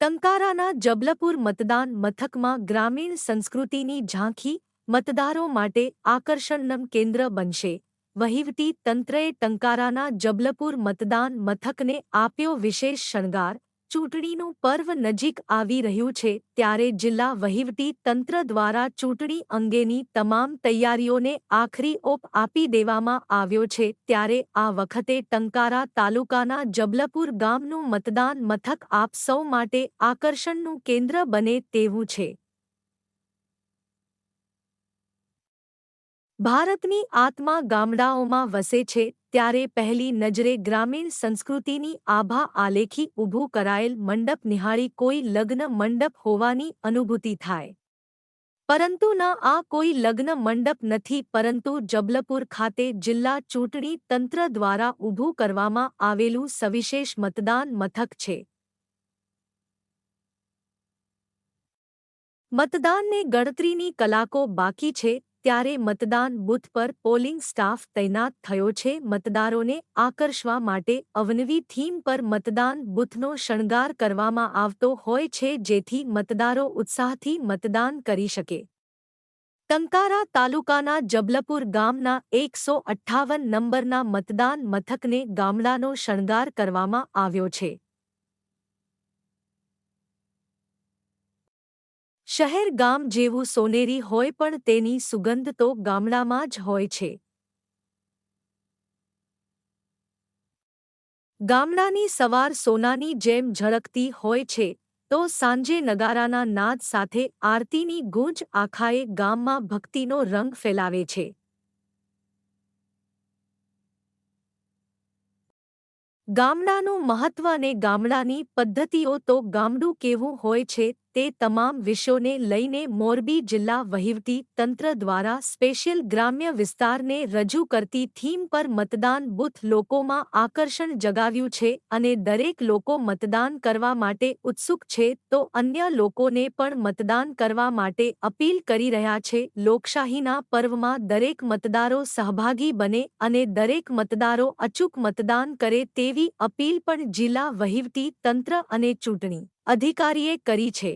ટંકારાના જબલપુર મતદાન મથકમાં ગ્રામીણ સંસ્કૃતિની ઝાંખી મતદારો માટે આકર્ષણનું કેન્દ્ર બનશે. વહીવટી તંત્રએ ટંકારાના જબલપુર મતદાન મથકને આપ્યો વિશેષ શણગાર ચૂંટણીનું પર્વ નજીક આવી રહ્યું છે, ત્યારે જિલ્લા વહીવટી તંત્ર દ્વારા ચૂંટણી અંગેની તમામ તૈયારીઓને આખરી ઓપ આપી દેવામાં આવ્યો છે, ત્યારે આ વખતે ટંકારા તાલુકાના જબલપુર ગામનું મતદાન મથક આપ સૌ માટે આકર્ષણનું કેન્દ્ર બને તેવું છે. ભારતની આત્મા ગામડાઓમાં વસે છે, ત્યારે પહેલી નજરે ગ્રામીણ સંસ્કૃતિની આભા આલેખી ઊભું કરાયેલ મંડપ નિહાળી કોઈ લગ્ન મંડપ હોવાની અનુભૂતિ થાય. પરંતુ ન, આ કોઈ લગ્ન મંડપ નથી, પરંતુ જબલપુર ખાતે જિલ્લા ચૂંટણી તંત્ર દ્વારા ઊભું કરવામાં આવેલું સવિશેષ મતદાન મથક છે. મતદાનને ગણતરીની કલાકો બાકી છે ત્યારે મતદાન બૂથ પર પોલિંગ સ્ટાફ તૈનાત થયો છે. મતદારોને આકર્ષવા માટે અવનવી થીમ પર મતદાન બૂથનો શણગાર કરવામાં આવતો હોય છે, જેથી મતદારો ઉત્સાહથી મતદાન કરી શકે. ટંકારા તાલુકાના જબલપુર ગામના એકસો અઠ્ઠાવન નંબરના મતદાન મથકને ગામડાનો શણગાર કરવામાં આવ્યો છે. શહેર ગામ જેવું સોનેરી હોય પણ તેની સુગંધ તો ગામડામાં જ હોય છે. ગામડાની સવાર સોનાની જેમ ઝળકતી હોય છે, તો સાંજે નગારાના નાદ સાથે આરતીની ગૂંજ આખાએ ગામમાં ભક્તિનો રંગ ફેલાવે છે. ગામડાનું મહત્વ અને ગામડાની પદ્ધતિઓ તો ગામડું કેવું હોય છે તે તમામ વિષયોને લઈને મોરબી જિલ્લા વહીવટી તંત્ર દ્વારા સ્પેશિયલ ગ્રામ્ય વિસ્તારને રજૂ કરતી થીમ પર મતદાન બુથ લોકોમાં આકર્ષણ જગાવ્યું છે અને દરેક લોકો મતદાન કરવા માટે ઉત્સુક છે, તો અન્ય લોકોને પણ મતદાન કરવા માટે અપીલ કરી રહ્યા છે. લોકશાહીના પર્વમાં દરેક મતદારો સહભાગી બને અને દરેક મતદારો અચૂક મતદાન કરે તેવી અપીલ પણ જિલ્લા વહીવટી તંત્ર અને ચૂંટણી અધિકારીએ કરી છે.